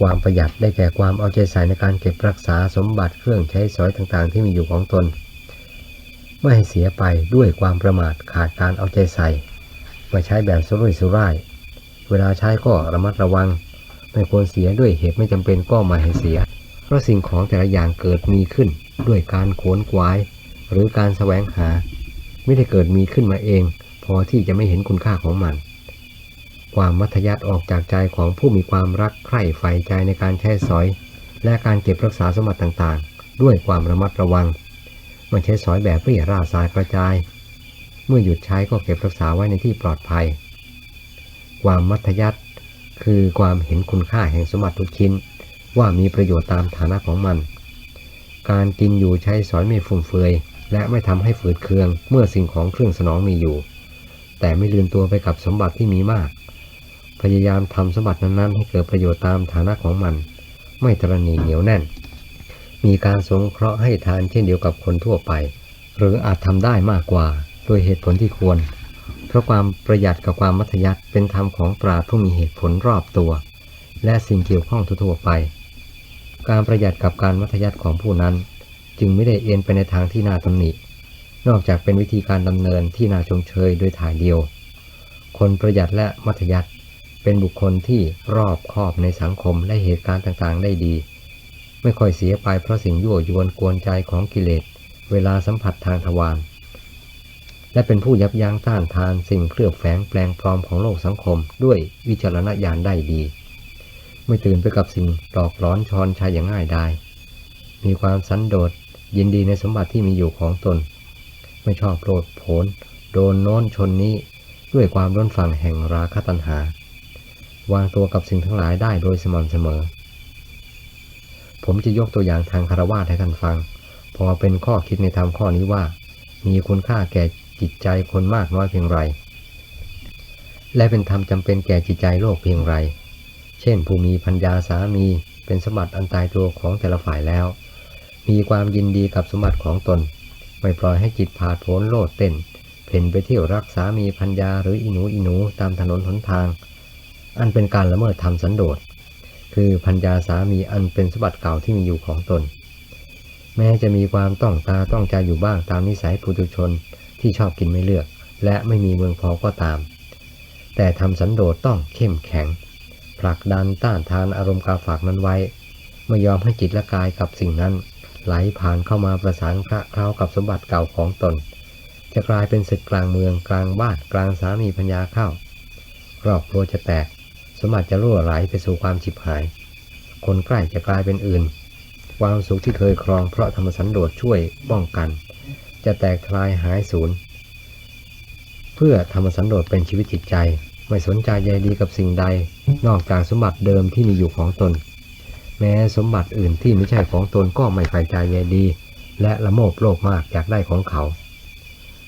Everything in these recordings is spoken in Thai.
ความประหยัดได้แก่ความเอาใจใส่ในการเก็บรักษาสมบัติเครื่องใช้สอยต่างๆ ที่มีอยู่ของตน ไม่ให้เสียไปด้วยความประมาทขาดการเอาใจใส่ไม่ใช้แบบสุรุ่ยสุร่าย เวลาใช้ก็ระมัดระวัง ไม่ควรเสียด้วยเหตุไม่จำเป็นก็ไม่ให้เสีย เพราะสิ่งของแต่ละอย่างเกิดมีขึ้นด้วยการโขนกวาย หรือการแสวงหา ไม่ได้เกิดมีขึ้นมาเอง พอที่จะไม่เห็นคุณค่าของมัน ความมัธยัติออกจากใจของผู้มีความรักใคร่ใฝ่ใจในการใช้สอย และการเก็บรักษาสมบัติต่างๆ ด้วยความระมัดระวังไม่ใช้สอยแบบเรี่ยราสายกระจาย เมื่อหยุดใช้ก็เก็บรักษาไว้ในที่ปลอดภัย ความมัธยัติคือความเห็นคุณค่าแห่งสมบัติทุกชิ้น ว่ามีประโยชน์ตามฐานะของมัน การกินอยู่ใช้สอยไม่ฟุ่มเฟือยและไม่ทำให้ฝืดเคืองเมื่อสิ่งของเครื่องสนองมีอยู่ แต่ไม่ลืมตัวไปกับสมบัติที่มีมาก พยายามทำสมบัตินั้นๆ ให้เกิดประโยชน์ตามฐานะของมัน ไม่ตรณีเหนียวแน่น มีการสงเคราะห์ให้ทานเช่นเดียวกับคนทั่วไป หรืออาจทำได้มากกว่าโดยเหตุผลที่ควร เพราะความประหยัดกับความมัธยัติเป็นธรรมของปราผู้มีเหตุผลรอบตัว และสิ่งเกี่ยวข้องทั่วไป การประหยัดกับการมัธยัติของผู้นั้น จึงไม่ได้เอ็นไปในทางที่น่าตำหนินอกจากเป็นวิธีการดำเนินที่น่าชมเชยโดยถ่ายเดียว คนประหยัดและมัธยัติ เป็นบุคคลที่รอบคอบในสังคมและเหตุการณ์ต่างๆ ได้ดี ไม่ค่อยเสียไปเพราะสิ่งยั่วยวนกวนใจของกิเลส เวลาสัมผัสทางทวารและเป็นผู้ยับยั้งต้านทานสิ่งเคลือบแฝงแปลงปลอมของโลกสังคม ด้วยวิจารณญาณได้ดี ไม่ตื่นไปกับสิ่งหลอกหลอนชอนชัยอย่างง่ายได้มีความสันโดษยินดีในสมบัติที่มีอยู่ของตน ไม่ชอบโลดโผนโดนโน้นชนนี้ด้วยความร้นฝั่งแห่งราคะตัณหา วางตัวกับสิ่งทั้งหลายได้โดยสม่ำเสมอ ผมจะยกตัวอย่างทางคารวะให้ท่านฟัง พอเป็นข้อคิดในธรรมข้อนี้ว่า มีคุณค่าแก่จิตใจคนมากน้อยเพียงไร และเป็นธรรมจำเป็นแก่จิตใจโลกเพียงไร เช่น ผู้มีพัญญาสามีเป็นสมบัติอันตายตัวของแต่ละฝ่ายแล้ว มีความยินดีกับสมบัติของตน ไม่ปล่อยให้จิตผาดโผนโลดเต้น เพ่นไปเที่ยวรักสามีพัญญาหรืออินูอินูตามถนนหนทาง อันเป็นการละเมิดธรรมสันโดษ คือพัญญาสามีอันเป็นสมบัติเก่าที่มีอยู่ของตน แม้จะมีความต้องตาต้องใจอยู่บ้างตามนิสัยปุถุชนที่ชอบกินไม่เลือก และไม่มีเมืองพอก็ตาม แต่ทำสันโดษต้องเข้มแข็ง ผลักดันต้านทานอารมณ์กาฝากนั้นไว้ ไม่ยอมให้จิตและกายกับสิ่งนั้น ไหลผ่านเข้ามาประสานพระเคล้ากับสมบัติเก่าของตน จะกลายเป็นศึกกลางเมืองกลางบ้านกลางสามีพัญญาเข้าครอบครัวจะแตก สมบัติจะรั่วไหลไปสู่ความฉิบหาย คนใกล้จะกลายเป็นอื่น ความสุขที่เคยครองเพราะธรรมสันโดษช่วยป้องกัน จะแตกทลายหายสูญเพื่อธรรมสันโดษเป็นชีวิตจิตใจ ไม่สนใจใยดีกับสิ่งใด นอกจากสมบัติเดิมที่มีอยู่ของตน แม้สมบัติอื่นที่ไม่ใช่ของตนก็ไม่ใฝ่ใจใยดี และละโมบโลภมากอยากได้ของเขา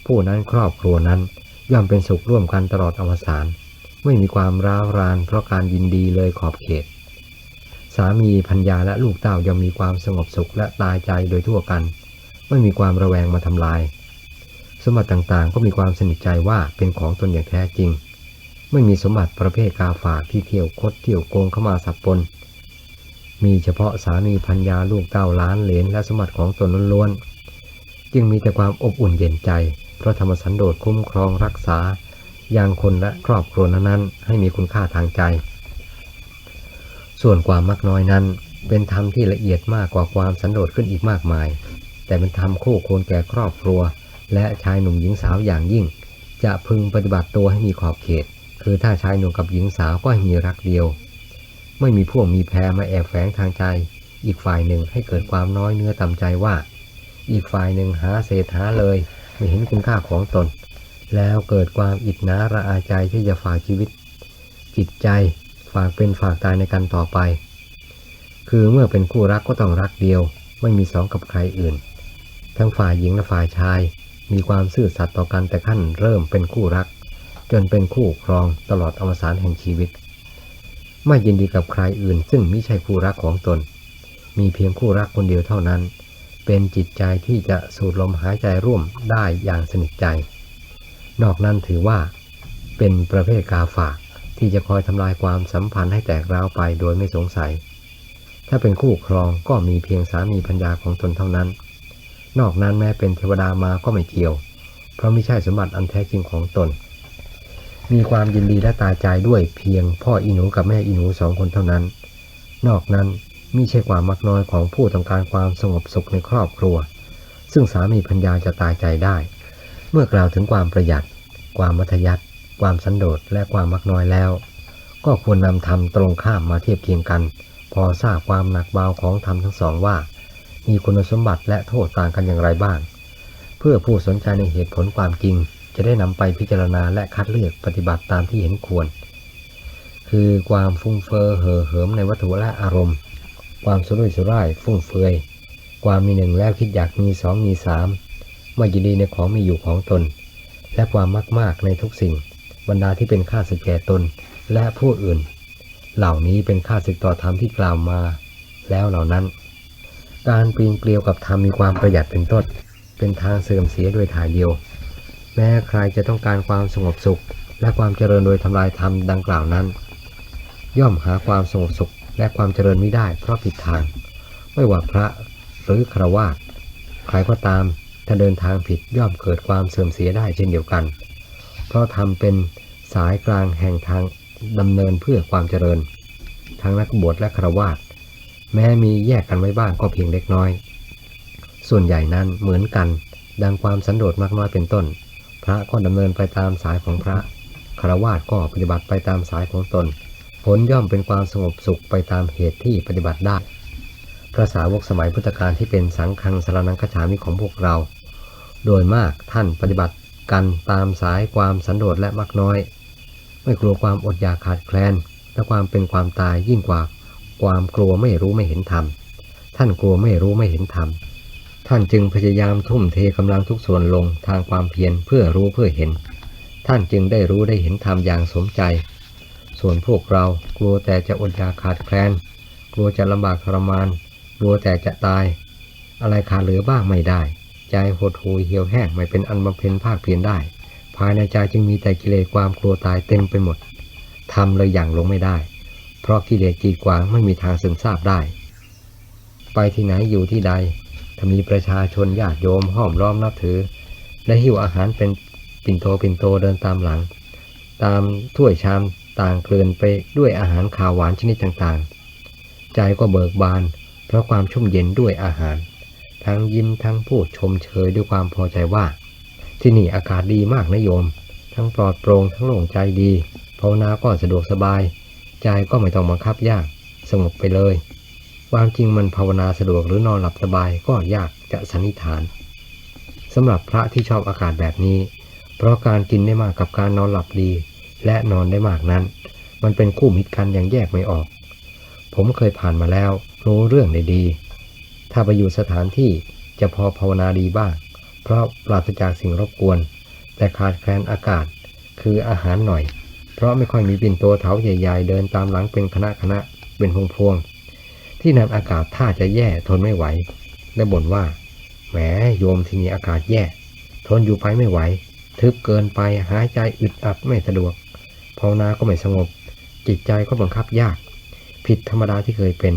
ผู้นั้นครอบครัวนั้นย่อมเป็นสุขร่วมกันตลอดอวสาน ไม่มีความร้าวราน เพราะการยินดีเลยขอบเขต สามีพัญญาและลูกเต้าย่อมมีความสงบสุขและตายใจโดยทั่วกัน ไม่มีความระแวงมาทำลาย สมบัติต่างๆ ก็มีความสนิทใจว่าเป็นของตนอย่างแท้จริง ไม่มีสมบัติประเภทกาฝากที่เที่ยวคดเที่ยวโกงเข้ามาสับปนมีเฉพาะสามีพัญญาลูกเต้าล้านเหลนและสมบัติของตนล้วนๆจึงมีแต่ความอบอุ่นเย็นใจ เพราะธรรมสันโดษคุ้มครองรักษา ย่างคนและครอบครัวนั้นๆให้มีคุณค่าทางใจ ส่วนความมักน้อยนั้น เป็นธรรมที่ละเอียดมากกว่าความสันโดษขึ้นอีกมากมาย แต่เป็นธรรมคู่ควรแก่ครอบครัว และชายหนุ่มหญิงสาวอย่างยิ่ง จะพึงปฏิบัติตัวให้มีขอบเขต คือถ้าชายหนุ่มกับหญิงสาวก็ให้มีรักเดียว ไม่มีพวกมีแพรมาแอบแฝงทางใจ อีกฝ่ายหนึ่งให้เกิดความน้อยเนื้อต่ำใจว่า อีกฝ่ายหนึ่งหาเศษหาเลยไม่เห็นคุณค่าของตน แล้วเกิดความอิจนาระอาใจที่จะฝากชีวิต จิตใจฝากเป็นฝากตายในกันต่อไป คือเมื่อเป็นคู่รักก็ต้องรักเดียว ไม่มีสองกับใครอื่น ทั้งฝ่ายหญิงและฝ่ายชาย มีความซื่อสัตย์ต่อกันแต่ขั้นเริ่มเป็นคู่รัก จนเป็นคู่ครองตลอดอวสานแห่งชีวิต ไม่ยินดีกับใครอื่น ซึ่งไม่ใช่คู่รักของตน มีเพียงคู่รักคนเดียวเท่านั้น เป็นจิตใจที่จะสูดลมหายใจร่วมได้อย่างสนิทใจ นอกนั้นถือว่า เป็นประเภทกาฝากที่จะคอยทำลายความสัมพันธ์ให้แตกร้าวไปโดยไม่สงสัย ถ้าเป็นคู่ครองก็มีเพียงสามีพัญญาของตนเท่านั้น นอกนั้นแม้เป็นเทวดามาก็ไม่เกี่ยว เพราะไม่ใช่สมบัติอันแท้จริงของตน มีความยินดีและตายใจด้วยเพียงพ่ออีหนูกับแม่อีหนูสองคนเท่านั้น นอกนั้นมิใช่ความมักน้อยของผู้ต้องการความสงบสุขในครอบครัว ซึ่งสามีพัญญาจะตายใจได้ เมื่อกล่าวถึงความประหยัด ความมัธยัติความสันโดษและความมักน้อยแล้ว ก็ควรนำธรรมตรงข้ามมาเทียบเคียงกัน พอทราบความหนักเบาของธรรมทั้งสองว่า มีคุณสมบัติและโทษต่างกันอย่างไรบ้าง เพื่อผู้สนใจในเหตุผลความจริง จะได้นำไปพิจารณาและคัดเลือกปฏิบัติตามที่เห็นควร คือความฟุ้งเฟ้อเห่อเหิมในวัตถุและอารมณ์ ความสุรุ่ยสุร่าย ฟุ่มเฟือย ความมีหนึ่งแล้วคิดอยากมีสองมีสาม ไม่ยินดีในของมีอยู่ของตน และความมากมากในทุกสิ่ง บรรดาที่เป็นค่าศึกแก่ตนและผู้อื่น เหล่านี้เป็นค่าศึกต่อธรรมที่กล่าวมา แล้วเหล่านั้น การปีนเกลียวกับธรรมมีความประหยัดเป็นต้น เป็นทางเสื่อมเสียโดยถ่ายเดียว แม้ใครจะต้องการความสงบสุข และความเจริญโดยทำลายธรรมดังกล่าวนั้น ย่อมหาความสงบสุขและความเจริญไม่ได้เพราะผิดทาง ไม่ว่าพระหรือครวาสใครก็ตาม ถ้าเดินทางผิดย่อมเกิดความเสื่อมเสียได้เช่นเดียวกัน เพราะทำเป็นสายกลางแห่งทางดำเนินเพื่อความเจริญ ทั้งนักบวชและครวาสแม้มีแยกกันไว้บ้างก็เพียงเล็กน้อย ส่วนใหญ่นั้นเหมือนกัน ดังความสันโดษมากน้อยเป็นต้น พระก็ดำเนินไปตามสายของพระคารวาสก็ปฏิบัติไปตามสายของตน ผลย่อมเป็นความสงบสุขไปตามเหตุที่ปฏิบัติได้พระสาวกสมัยพุทธกาลที่เป็นสังฆังสารนังคฉามิของพวกเรา โดยมากท่านปฏิบัติกันตามสายความสันโดษและมักน้อย ไม่กลัวความอดอยากขาดแคลน และความเป็นความตายยิ่งกว่า ความกลัวไม่รู้ไม่เห็นธรรม ท่านกลัวไม่รู้ไม่เห็นธรรม ท่านจึงพยายามทุ่มเทกำลังทุกส่วนลงทางความเพียรเพื่อรู้เพื่อเห็น ท่านจึงได้รู้ได้เห็นธรรมอย่างสมใจ ส่วนพวกเรากลัวแต่จะอดอยากขาดแคลน กลัวจะลำบากทรมาน กลัวแต่จะตาย อะไรขาดเหลือบ้างไม่ได้ ใจหดหูเหี่ยวแห้งไม่เป็นอันบำเพ็ญภาคเพียรได้ ภายในใจจึงมีแต่กิเลสความกลัวตายเต็มไปหมดทำเลยอย่างลงไม่ได้ เพราะกิเลสจีดขวางไม่มีทางซึมซาบได้ ไปที่ไหนอยู่ที่ใด ถ้ามีประชาชนญาติโยมห้อมล้อมนับถือ และหิวอาหารเป็นปิ่นโตปิ่นโตเดินตามหลัง ตามถ้วยชามต่างเกลื่อนไปด้วยอาหารขาวหวานชนิดต่างๆ ใจก็เบิกบาน เพราะความชุ่มเย็นด้วยอาหาร ทั้งยิ้มทั้งพูดชมเชยด้วยความพอใจว่า ที่นี่อากาศดีมากนะโยม ทั้งปลอดโปร่งทั้งโล่งใจดีภาวนาก็สะดวกสบาย ใจก็ไม่ต้องบังคับยาก สงบไปเลยความจริงมันภาวนาสะดวกหรือนอนหลับสบายก็ยากจะสันนิษฐานสำหรับพระที่ชอบอากาศแบบนี้ เพราะการกินได้มากกับการนอนหลับดี และนอนได้มากนั้น มันเป็นคู่มิตรกันอย่างแยกไม่ออก ผมเคยผ่านมาแล้วรู้เรื่องได้ดี ถ้าไปอยู่สถานที่จะพอภาวนาดีบ้าง เพราะปราศจากสิ่งรบกวน แต่ขาดแคลนอากาศ คืออาหารหน่อย เพราะไม่ค่อยมีปิ่นโตเถาใหญ่ๆ เดินตามหลังเป็นคณะคณะเป็นพวงพวงๆที่นั่นอากาศถ้าจะแย่ทนไม่ไหว และบ่นว่า แหมโยมที่นี่อากาศแย่ ทนอยู่ไปไม่ไหว ทึบเกินไปหายใจอึดอัดไม่สะดวกภาวนาก็ไม่สงบ จิตใจก็บังคับยาก ผิดธรรมดาที่เคยเป็น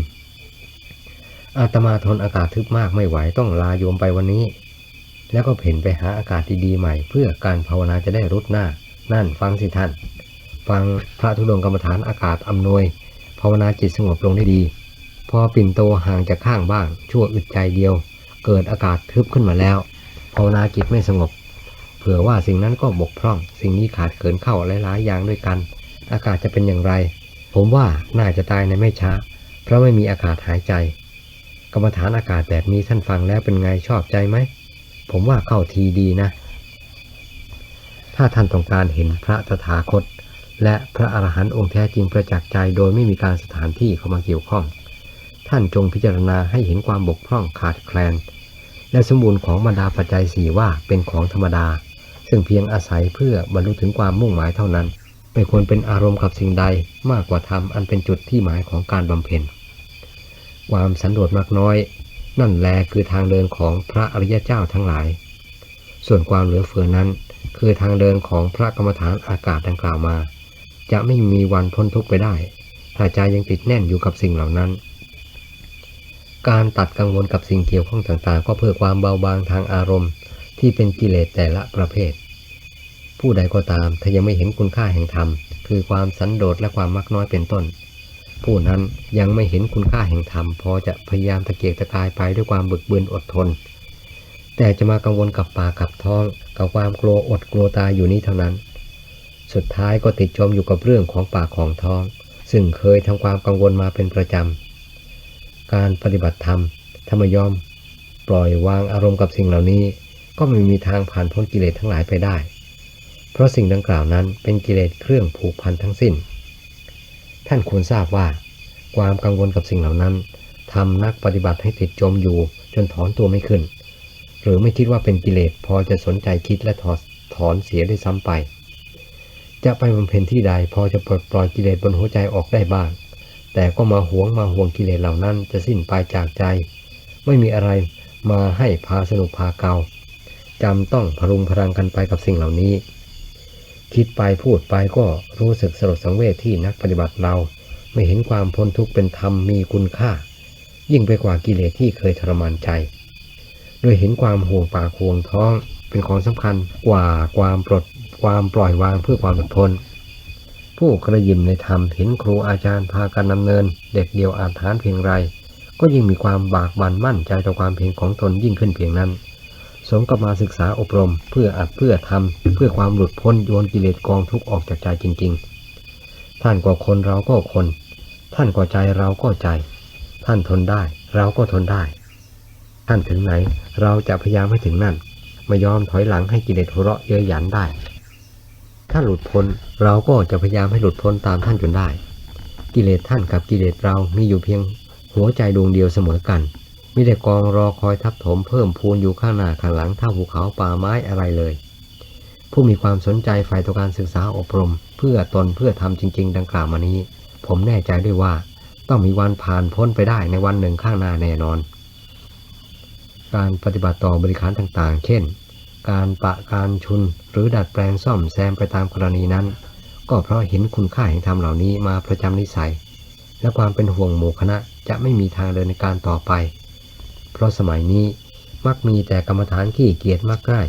อาตมาทนอากาศทึบมากไม่ไหวต้องลาโยมไปวันนี้ แล้วก็เพ่นไปหาอากาศดีๆใหม่ เพื่อการภาวนาจะได้รุดหน้า นั่นฟังสิท่าน ฟังพระธุดงกรรมฐานอากาศอำนวย ภาวนาจิตสงบลงได้ดี พอปิ่นโตห่างจากข้างบ้าง ชั่วอึดใจเดียว เกิดอากาศทึบขึ้นมาแล้ว ภาวนาจิตไม่สงบ เผื่อว่าสิ่งนั้นก็บกพร่อง สิ่งนี้ขาดเกินเข้าหลายๆอย่างด้วยกัน อากาศจะเป็นอย่างไร ผมว่าน่าจะตายในไม่ช้า เพราะไม่มีอากาศหายใจ กรรมฐานอากาศแบบนี้ท่านฟังแล้วเป็นไงชอบใจไหม ผมว่าเข้าทีดีนะ ถ้าท่านต้องการเห็นพระตถาคต และพระอรหันต์องค์แท้จริงประจักษ์ใจโดยไม่มีการสถานที่เข้ามาเกี่ยวข้อง ท่านจงพิจารณาให้เห็นความบกพร่องขาดแคลน และสมบูรณ์ของบรรดาปัจจัยสี่ว่าเป็นของธรรมดา ซึ่งเพียงอาศัยเพื่อบรรลุถึงความมุ่งหมายเท่านั้น ไม่ควรเป็นอารมณ์กับสิ่งใดมากกว่าธรรมอันเป็นจุดที่หมายของการบำเพ็ญ ความสันโดษมากน้อย นั่นแลคือทางเดินของพระอริยเจ้าทั้งหลาย ส่วนความเหลือเฟือนั้น คือทางเดินของพระกรรมฐานอากาศดังกล่าวมา จะไม่มีวันพ้นทุกข์ไปได้ ถ้าใจยังติดแน่นอยู่กับสิ่งเหล่านั้น การตัดกังวลกับสิ่งเกี่ยวข้องต่างๆ ก็เพื่อความเบาบางทางอารมณ์ ที่เป็นกิเลสแต่ละประเภท ผู้ใดก็ตามถ้ายังไม่เห็นคุณค่าแห่งธรรม คือความสันโดษและความมักน้อยเป็นต้น ผู้นั้นยังไม่เห็นคุณค่าแห่งธรรมพอจะพยายามตะเกียกตะกายไปด้วยความบึกบืนอดทน แต่จะมากังวลกับปากกับท้องกับความกลัวอดกลัวตายอยู่นี้เท่านั้น สุดท้ายก็ติดจมอยู่กับเรื่องของปากของท้อง ซึ่งเคยทำความกังวลมาเป็นประจำ การปฏิบัติธรรมถ้าไม่ยอม ปล่อยวางอารมณ์กับสิ่งเหล่านี้ ก็ไม่มีทางผ่านพ้นกิเลสทั้งหลายไปได้ เพราะสิ่งดังกล่าวนั้นเป็นกิเลสเครื่องผูกพันทั้งสิ้น ท่านควรทราบว่า ความกังวลกับสิ่งเหล่านั้นทำนักปฏิบัติให้ติดจมอยู่จนถอนตัวไม่ขึ้น หรือไม่คิดว่าเป็นกิเลสพอจะสนใจคิดและถอดถอนเสียได้ซ้ำไป จะไปบำเพ็ญที่ใดพอจะปลดปล่อยกิเลสบนหัวใจออกได้บ้าง แต่ก็มาหวงมาห่วงกิเลสเหล่านั้นจะสิ้นไปจากใจ ไม่มีอะไรมาให้พาสนุกพาเกาจำต้องพรุงพรังกันไปกับสิ่งเหล่านี้ คิดไปพูดไปก็รู้สึกสลดสังเวชที่นักปฏิบัติเรา ไม่เห็นความพ้นทุกข์เป็นธรรมมีคุณค่า ยิ่งไปกว่ากิเลสที่เคยทรมานใจ โดยเห็นความห่วงปากห่วงท้องเป็นของสำคัญกว่าความปลดความปล่อยวางเพื่อความหลุดพ้นผู้กระยิมในธรรมเห็นครูอาจารย์พากันดำเนิน เด็กเดียวอาถานเพียงไร ก็ยิ่งมีความบากบั่นมั่นใจต่อความเพียรของตนยิ่งขึ้นเพียงนั้น สมกับมาศึกษาอบรม เพื่ออัดเพื่อทำเพื่อความหลุดพ้นโยนกิเลสกองทุกข์ออกจากใจจริง ๆ ท่านก็คนเราก็คน ท่านก็ใจเราก็ใจ ท่านทนได้ เราก็ทนได้ ท่านถึงไหนเราจะพยายามให้ถึงนั่น ไม่ยอมถอยหลังให้กิเลสหัวเราะเย้ยหยันได้ถ้าหลุดพ้นเราก็จะพยายามให้หลุดพ้นตามท่านจนได้ กิเลสท่านกับกิเลสเรามีอยู่เพียง หัวใจดวงเดียวเสมอกัน ม่ได้กองรอคอยทับถมเพิ่มพูนอยู่ข้างหน้าข้างหลังท่าภูเขาป่าไม้อะไรเลย ผู้มีความสนใจฝ่ายต่อการศึกษาอบรม เพื่อตนเพื่อทำจริง ๆ ดังกล่าวมานี้ ผมแน่ใจด้วยว่า ต้องมีวันผ่านพ้นไปได้ในวันหนึ่งข้างหน้าแน่นอน การปฏิบัติต่อบริขารต่างๆ เช่น การปะการชุนหรือดัดแปลงซ่อมแซมไปตามกรณีนั้น ก็เพราะเห็นคุณค่าแห่งธรรมเหล่านี้มาประจำนิสัย และความเป็นห่วงหมู่คณะจะไม่มีทางเดินในการต่อไป เพราะสมัยนี้มักมีแต่กรรมฐานขี้เกียจมากง่าย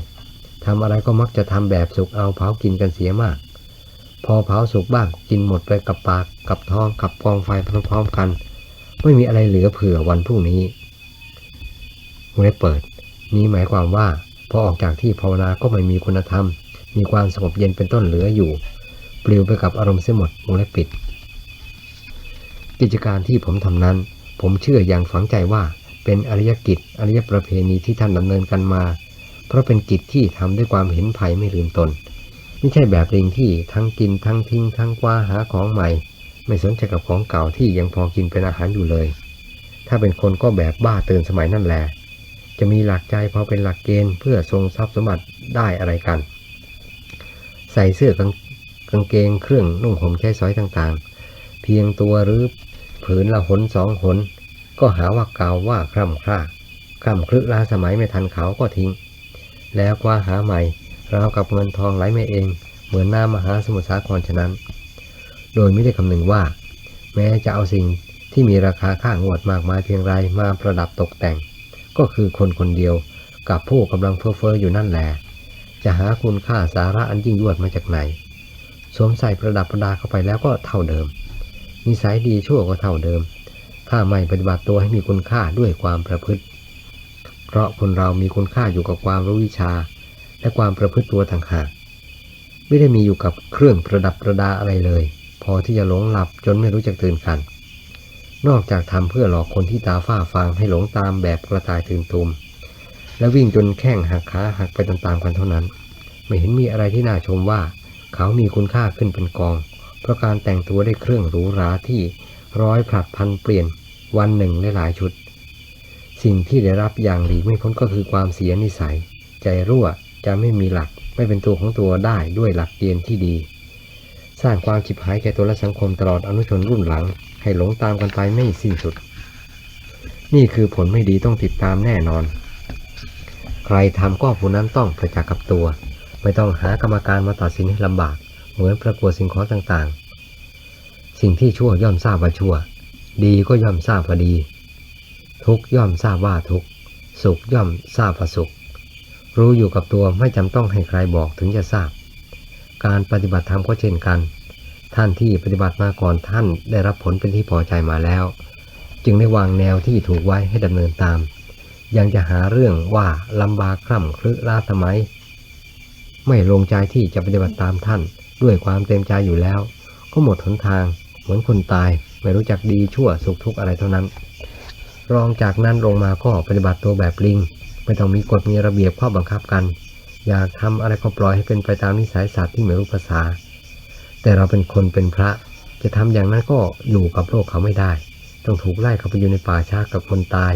ทำอะไรก็มักจะทำแบบสุกเอาเผากินกันเสียมาก พอเผาสุกบ้างกินหมดไปกับปากกับท้องกับกองไฟพร้อมๆกัน ไม่มีอะไรเหลือเผื่อวันพรุ่งนี้วงเล็บเปิด นี้หมายความว่าพอออกจากที่ภาวนาก็ไม่มีคุณธรรม มีความสงบเย็นเป็นต้นเหลืออยู่ ปลิวไปกับอารมณ์เสียหมดวงเล็บปิด กิจการที่ผมทำนั้น ผมเชื่ออย่างฝังใจว่า เป็นอริยกิจอริยประเพณีที่ท่านดำเนินกันมา เพราะเป็นกิจที่ทำด้วยความเห็นภัยไม่ลืมตน ไม่ใช่แบบลิงที่ทั้งกินทั้งทิ้งทั้งกว้าหาของใหม่ ไม่สนใจกับของเก่าที่ยังพอกินเป็นอาหารอยู่เลย ถ้าเป็นคนก็แบบบ้าเตื่นสมัยนั่นแหละจะมีหลักใจพอเป็นหลักเกณฑ์เพื่อทรงทรัพย์สมบัติได้อะไรกัน ใส่เสื้อกางกางเกงเครื่องนุ่งห่มใช้สอยต่างๆ เพียงตัวหรือผืนละหนสองหน ก็หาว่าเก่าว่าคร่ำคร่าคร่ำครึล้าสมัยไม่ทันเขาก็ทิ้ง แล้วกว่าหาใหม่ราวกับเงินทองไหลมาเอง เหมือนหน้ำมหาสมุทรสาครฉะนั้น โดยไม่ได้คำนึงว่า แม้จะเอาสิ่งที่มีราคาค่างวดมากมายเพียงไรมาประดับตกแต่ง ก็คือคนคนเดียวกับผู้กำลังเฟ้อเฟ้ออยู่นั่นแหละจะหาคุณค่าสาระอันยิ่งยวดมาจากไหน สวมใส่ประดับประดาเข้าไปแล้วก็เท่าเดิม นิสัยดีชั่วก็เท่าเดิม ถ้าไม่ปฏิบัติตัวให้มีคุณค่าด้วยความประพฤติ เพราะคนเรามีคุณค่าอยู่กับความรู้วิชา และความประพฤติตัวต่างหากไม่ได้มีอยู่กับเครื่องประดับประดาอะไรเลย พอที่จะหลงหลับจนไม่รู้จักตื่นกัน นอกจากทำเพื่อหลอกคนที่ตาฝ้าฟางให้หลงตามแบบกระต่ายตื่นตูมและวิ่งจนแข้งหักขาหักไปตามๆกันเท่านั้น ไม่เห็นมีอะไรที่น่าชมว่า เขามีคุณค่าขึ้นเป็นกอง เพราะการแต่งตัวได้เครื่องหรูหราที่ร้อยผลัดพันเปลี่ยน วันหนึ่งหลายชุด สิ่งที่ได้รับอย่างหลีกไม่พ้นก็คือความเสียนิสัย ใจรั่วจะไม่มีหลัก ไม่เป็นตัวของตัวได้ด้วยหลักเกณฑ์ที่ดี สร้างความฉิบหายแก่ตัวและสังคมตลอดอนุชนรุ่นหลัง ให้หลงตามกันไปไม่สิ้นสุด นี่คือผลไม่ดีต้องติดตามแน่นอน ใครทำก็ผู้นั้นต้องประจักษ์กับตัว ไม่ต้องหากรรมการมาตัดสินให้ลำบาก เหมือนประกวดสิ่งของต่างๆ สิ่งที่ชั่วย่อมทราบว่าชั่ว ดีก็ย่อมทราบว่าดี ทุกย่อมทราบว่าทุก สุขย่อมทราบว่าสุข รู้อยู่กับตัวไม่จำต้องให้ใครบอกถึงจะทราบ การปฏิบัติธรรมก็เช่นกัน ท่านที่ปฏิบัติมาก่อนท่านได้รับผลเป็นที่พอใจมาแล้ว จึงได้วางแนวที่ถูกไว้ให้ดำเนินตาม ยังจะหาเรื่องว่าลำบากคร่ำครึล้าทำไมไม่ลงใจที่จะปฏิบัติตามท่าน ด้วยความเต็มใจอยู่แล้ว ก็หมดหนทางเหมือนคนตาย ไม่รู้จักดีชั่วสุขทุกข์อะไรเท่านั้น รองจากนั้นลงมาก็ปฏิบัติตัวแบบลิง ไม่ต้องมีกฎมีระเบียบข้อบังคับกัน อยากทำอะไรก็ปล่อยให้เป็นไปตามนิสัยสัตว์ที่ไม่รู้ภาษา แต่เราเป็นคนเป็นพระ จะทำอย่างนั้นก็อยู่กับโลกเขาไม่ได้ ต้องถูกไล่เข้าไปอยู่ในป่าช้ากับคนตาย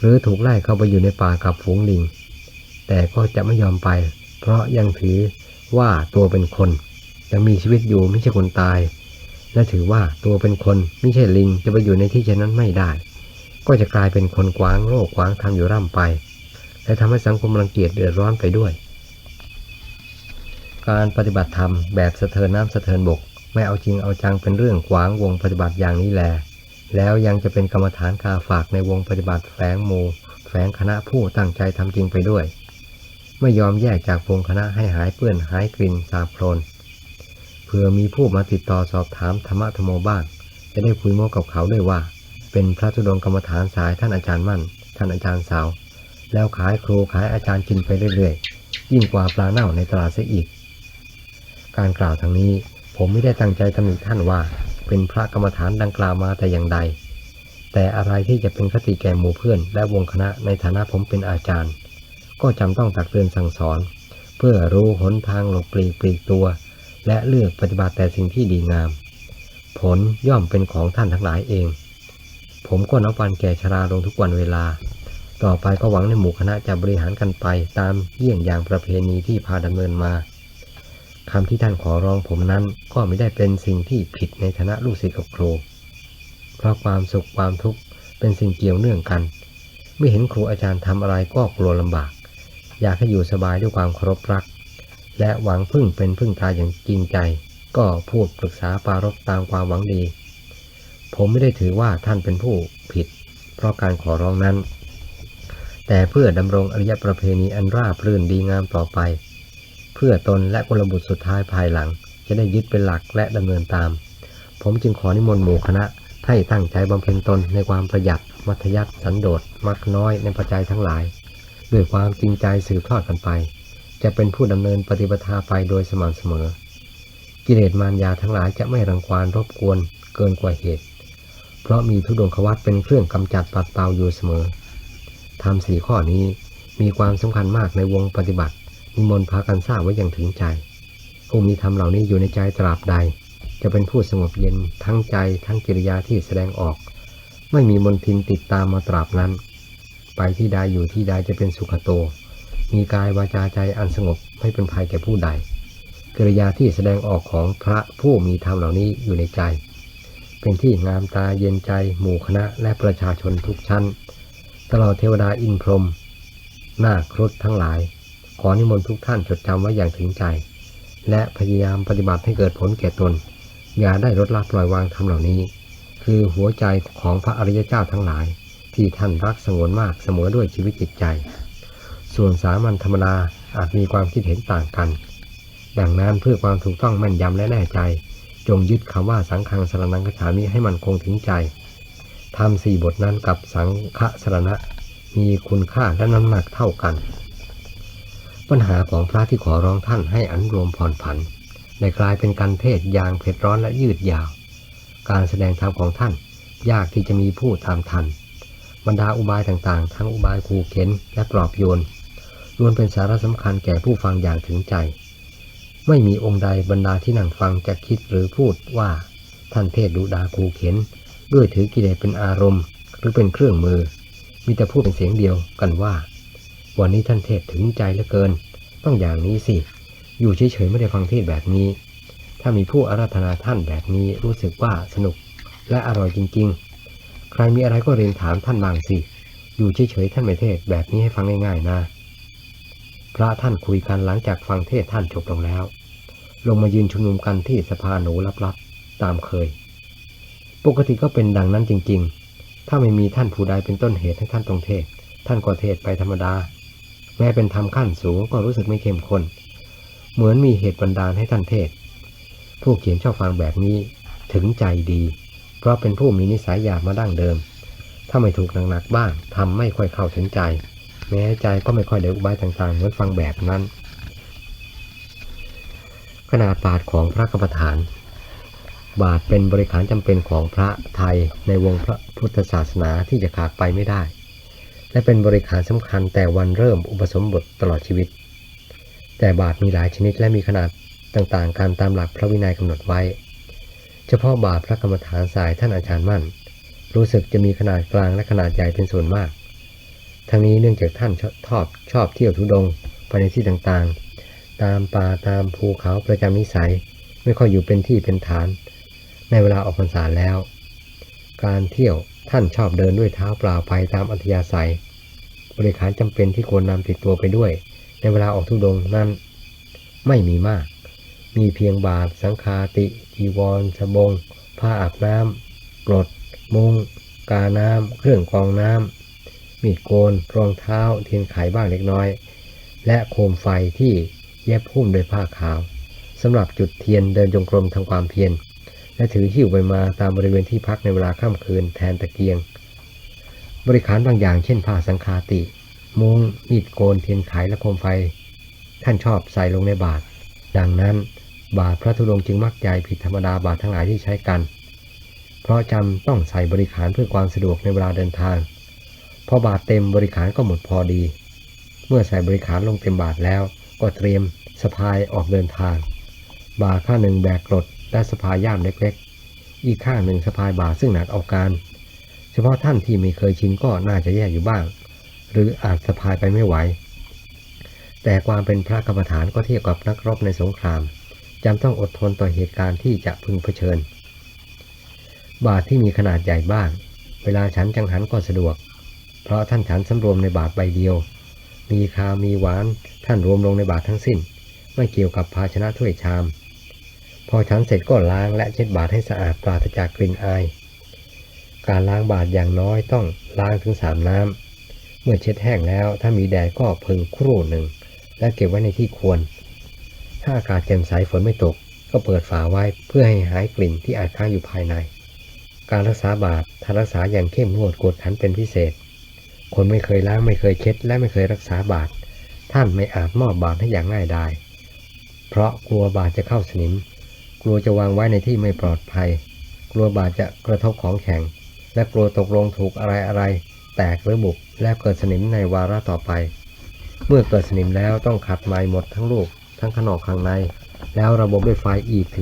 หรือถูกไล่เข้าไปอยู่ในป่ากับฝูงลิง แต่ก็จะไม่ยอมไป เพราะยังถือว่าตัวเป็นคนยังมีชีวิตอยู่ไม่ใช่คนตาย และถือว่าตัวเป็นคนไม่ใช่ลิงจะไปอยู่ในที่เช่นนั้นไม่ได้ ก็จะกลายเป็นคนกวางโลกกวางทำอยู่ร่ำไป และทำให้สังคมรังเกียจเดือดร้อนไปด้วย การปฏิบัติธรรมแบบสะเทินน้ำสะเทินบก ไม่เอาจริงเอาจังเป็นเรื่องขวางวงปฏิบัติอย่างนี้แล แล้วยังจะเป็นกรรมฐานคาฝากในวงปฏิบัติแฝงหมู่แฝงคณะผู้ตั้งใจทำจริงไปด้วย ไม่ยอมแยกจากวงคณะให้หายเปื้อนหายกลิ่นสาบโคลน เพื่อมีผู้มาติดต่อสอบถามธรรมะธรรมโมบ้าง จะได้คุยโม้กับเขาด้วยว่า เป็นพระธุดงกรรมฐานสายท่านอาจารย์มั่น ท่านอาจารย์สาว แล้วขายครูขายอาจารย์กินไปเรื่อยๆ ยิ่งกว่าปลาเน่าในตลาดเสียอีก การกล่าวทางนี้ผมไม่ได้ตั้งใจตำหนิท่านว่า เป็นพระกรรมฐานดังกล่าวมาแต่อย่างใด แต่อะไรที่จะเป็นคติแก่หมู่เพื่อน และวงคณะในฐานะผมเป็นอาจารย์ ก็จำต้องตักเตือนสั่งสอน เพื่อรู้หนทางหลบปลีกปลีกตัว และเลือกปฏิบัติแต่สิ่งที่ดีงาม ผลย่อมเป็นของท่านทั้งหลายเอง ผมก็นับวันแก่ชราลงทุกวันเวลา ต่อไปก็หวังในหมู่คณะจะบริหารกันไปตามเยี่ยงอย่างประเพณีที่พาดำเนินมาคำที่ท่านขอร้องผมนั้นก็ไม่ได้เป็นสิ่งที่ผิดในฐานะลูกศิษย์กับครู เพราะความสุขความทุกข์เป็นสิ่งเกี่ยวเนื่องกันเมื่อเห็นครูอาจารย์ทำอะไรก็กลัวลำบาก อยากให้อยู่สบายด้วยความเคารพรัก และหวังพึ่งเป็นพึ่งตายอย่างจริงใจ ก็พูดปรึกษาปรารบตามความหวังดี ผมไม่ได้ถือว่าท่านเป็นผู้ผิด เพราะการขอร้องนั้น แต่เพื่อดำรงอริยประเพณีอันราบรื่นดีงามต่อไป เพื่อตนและกุลบุตรสุดท้ายภายหลัง จะได้ยึดเป็นหลักและดำเนินตาม ผมจึงขอนิมนต์หมู่คณะให้ตั้งใจบำเพ็ญตนในความประหยัด มัธยัติสันโดษมักน้อยในปัจจัยทั้งหลาย ด้วยความจริงใจสืบทอดกันไป จะเป็นผู้ดำเนินปฏิปทาไปโดยสม่ำเสมอ กิเลสมารยาทั้งหลายจะไม่รังควานรบกวนเกินกว่าเหตุ เพราะมีทุดงควัตเป็นเครื่องกำจัดปัดเป่าอยู่เสมอทำสี่ข้อนี้มีความสำคัญมากในวงปฏิบัติ นิมนต์พากันทราบไว้อย่างถึงใจ ผู้มีธรรมเหล่านี้อยู่ในใจตราบใด จะเป็นผู้สงบเย็นทั้งใจทั้งกิริยาที่แสดงออก ไม่มีมนทินติดตามมาตราบนั้น ไปที่ใดอยู่ที่ใดจะเป็นสุขโต มีกายวาจาใจอันสงบไม่เป็นภัยแก่ผู้ใดกิริยาที่แสดงออกของพระผู้มีธรรมเหล่านี้อยู่ในใจ เป็นที่งามตาเย็นใจ หมู่คณะและประชาชนทุกชั้น ตลอดเทวดาอินพรหมหน้าครุฑทั้งหลาย ขอนิมนต์ทุกท่านจดจำไว้อย่างถึงใจ และพยายามปฏิบัติให้เกิดผลแก่ตน อย่าได้ลดละปล่อยวางทำเหล่านี้ คือหัวใจของพระอริยเจ้าทั้งหลาย ที่ท่านรักสงวนมากเสมอด้วยชีวิตจิตใจ ส่วนสามัญธรรมดาอาจมีความคิดเห็นต่างกัน ดังนั้นเพื่อความถูกต้องแม่นยำและแน่ใจ จงยึดคำว่าสังฆังสรนังคฉามิให้มันคงถึงใจทำสี่บทนั้นกับสังฆสรณะ มีคุณค่าและน้ำหนักเท่ากัน ปัญหาของพระที่ขอร้องท่านให้อันุโลมผ่อนผันได้กลายเป็นการเทศอย่างเผ็ดร้อนและยืดยาว การแสดงธรรมของท่าน ยากที่จะมีผู้ตามทัน บรรดาอุบายต่างๆ ทั้งอุบายขู่เข็นและปลอบโยน ล้วนเป็นสาระสำคัญแก่ผู้ฟังอย่างถึงใจ ไม่มีองค์ใดบรรดาที่นั่งฟังจะคิดหรือพูดว่าท่านเทศดุดาขู่เข็น ด้วยถือกิเลสเป็นอารมณ์ หรือเป็นเครื่องมือ มีแต่พูดเป็นเสียงเดียวกันว่า วันนี้ท่านเทศถึงใจเหลือเกิน ต้องอย่างนี้สิ อยู่เฉยๆไม่ได้ฟังเทศแบบนี้ ถ้ามีผู้อาราธนาท่านแบบนี้รู้สึกว่าสนุกและอร่อยจริง ๆ ใครมีอะไรก็เรียนถามท่านบางสิ อยู่เฉยๆท่านไม่เทศแบบนี้ให้ฟังง่ายๆนะ พระท่านคุยกันหลังจากฟังเทศท่านจบลงแล้ว ลงมายืนชุมนุมกันที่สภาหนูลับๆตามเคย ปกติก็เป็นดังนั้นจริง ๆ ถ้าไม่มีท่านผู้ใดเป็นต้นเหตุให้ท่านต้องเทศ ท่านก็เทศไปธรรมดา แม้เป็นธรรมขั้นสูงก็รู้สึกไม่เข้มข้น เหมือนมีเหตุบันดาลให้ท่านเทศ ผู้เขียนชอบฟังแบบนี้ถึงใจดี เพราะเป็นผู้มีนิสัยหยาบมาดั้งเดิม ถ้าไม่ถูกหนักๆบ้างทำไม่ค่อยเข้าถึงใจ แม้ใจก็ไม่ค่อยได้อุบายต่างๆเหมือนฟังแบบนั้น ขนาดบาทของพระกรรมฐาน บาทเป็นบริขารจำเป็นของพระไทยในวงพระพุทธศาสนาที่จะขาดไปไม่ได้ และเป็นบริขารสำคัญแต่วันเริ่มอุปสมบทตลอดชีวิต แต่บาทมีหลายชนิดและมีขนาดต่างๆกันตามหลักพระวินัยกำหนดไว้ เฉพาะบาทพระกรรมฐานสายท่านอาจารย์มั่น รู้สึกจะมีขนาดกลางและขนาดใหญ่เป็นส่วนมาก ทั้งนี้เนื่องจากท่านชอบชอบชอบเที่ยวทุดงไปในที่ต่างๆ ตามป่าตามภูเขาประจำนิสัย ไม่ค่อยอยู่เป็นที่เป็นฐาน ในเวลาออกพรรษาแล้ว การเที่ยวท่านชอบเดินด้วยเท้าเปล่าไปตามอัธยาศัย บริขารจำเป็นที่ควรนำติดตัวไปด้วย ในเวลาออกทุดงนั้นไม่มีมาก มีเพียงบาทสังฆาติจีวรสบง ผ้าอาบน้ำกรด มุงกาน้ำเครื่องกรองน้ำ มีดโกน รองเท้าเทียนไขบ้างเล็กน้อย และโคมไฟที่เย็บหุ้มด้วยผ้าขาวสำหรับจุดเทียนเดินจงกรมทำความเพียรและถือหิ้วไปมาตามบริเวณที่พักในเวลาค่ำคืนแทนตะเกียง บริขารบางอย่างเช่นผ้าสังฆาติ มุงมีดโกนเทียนไขและโคมไฟ ท่านชอบใส่ลงในบาตรดังนั้นบาทพระธุดงค์จึงมักใหญ่ผิดธรรมดาบาททั้งหลายที่ใช้กัน เพราะจำต้องใส่บริขารเพื่อความสะดวกในเวลาเดินทาง พอบาทเต็มบริขารก็หมดพอดี เมื่อใส่บริขารลงเต็มบาทแล้วก็เตรียมสะพายออกเดินทาง บาข้างหนึ่งแบกกรดและสะพายย่ามเล็กๆ อีกข้างหนึ่งสะพายบาซึ่งหนักเอาการ เฉพาะท่านที่ไม่เคยชินก็น่าจะแย่อยู่บ้าง หรืออาจสะพายไปไม่ไหว แต่ความเป็นพระกรรมฐานก็เทียบกับนักรบในสงครามจำต้องอดทนต่อเหตุการณ์ที่จะพึงเผชิญ บาทที่มีขนาดใหญ่บ้าง เวลาฉันจังหันก็สะดวก เพราะท่านฉันสำรวมในบาทใบเดียว มีคามีหวานท่านรวมลงในบาททั้งสิ้น ไม่เกี่ยวกับภาชนะถ้วยชาม พอฉันเสร็จก็ล้างและเช็ดบาทให้สะอาดปราศจากกลิ่นอาย การล้างบาทอย่างน้อยต้องล้างถึงสามน้ำ เมื่อเช็ดแห้งแล้วถ้ามีแดดก็พึงครู่หนึ่ง และเก็บไว้ในที่ควร ถ้าอากาศแจ่มใสฝนไม่ตก ก็เปิดฝาไว้เพื่อให้หายกลิ่นที่อาจค้างอยู่ภายใน การรักษาบาดถ้ารักษาอย่างเข้มงวดกวดขันเป็นพิเศษ คนไม่เคยล้างไม่เคยเช็ด และไม่เคยรักษาบาดท่านไม่อาจมอบบาดให้อย่างง่ายได้เพราะกลัวบาดจะเข้าสนิม กลัวจะวางไว้ในที่ไม่ปลอดภัย กลัวบาดจะกระทบของแข็ง และกลัวตกลงถูกอะไรอะไร แตกหรือบุบและเกิดสนิมในวาระต่อไป เมื่อเกิดสนิมแล้วต้องขัดใหม่หมดทั้งลูกทั้งขนอกข้างใน แล้วระบบด้วยไฟอีก